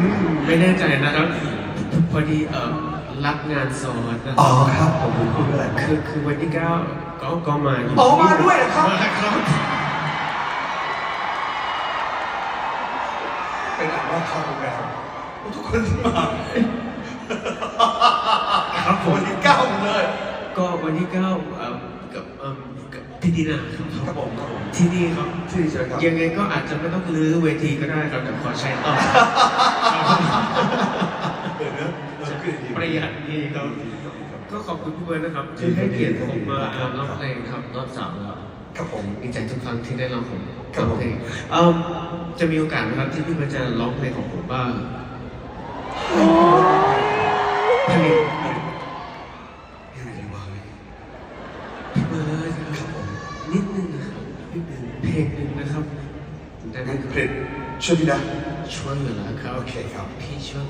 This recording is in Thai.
มไม่แน่ใจนะครับ พอดีเออรับงานซ้อนนะอ๋อครับผมคุณพูดอะไรคือคือวันที่เก้าก็ก็มาอยู่อ๋อมาด้วยเหรอครับ มาครับ เป็นอันว่าเข้าโรงแรมทุกคนที่มาครับผมวันที่เก้าหมดเลย ก็วันที่เก้าเอ่อกับเอิ่มกับพี่ดีนาครับครับผมครับผมที่นี่ครับที่นี่ใช่ไหมครับยังไงก็อาจจะไม่ต้องรื้อเวทีก็ได้ครับแต่ขอใช้ต่อ เออเนอะเออคือดีประหยัดดีครับ ก็ขอบคุณพี่เบิร์ดนะครับที่ให้เกียรติผมมาอ่านร้องเพลงครับรอบสามแล้วครับผมดีใจทุกครั้งที่ได้ร้องผมครับผมเพลงเอิ่มจะมีโอกาสไหมครับที่พี่เบิร์ดจะร้องเพลงของผมบ้างเพลงยังไงดีวะพี่เบิร์ดคครัรับบผมนิดนึงนะครับนิดนึงเพลงหนึ่งนะครับได้ไหมงั้นครับเพลงช่วยพี่นะ ช่วยอยู่แล้วครับโอเคครับพี่ช่วย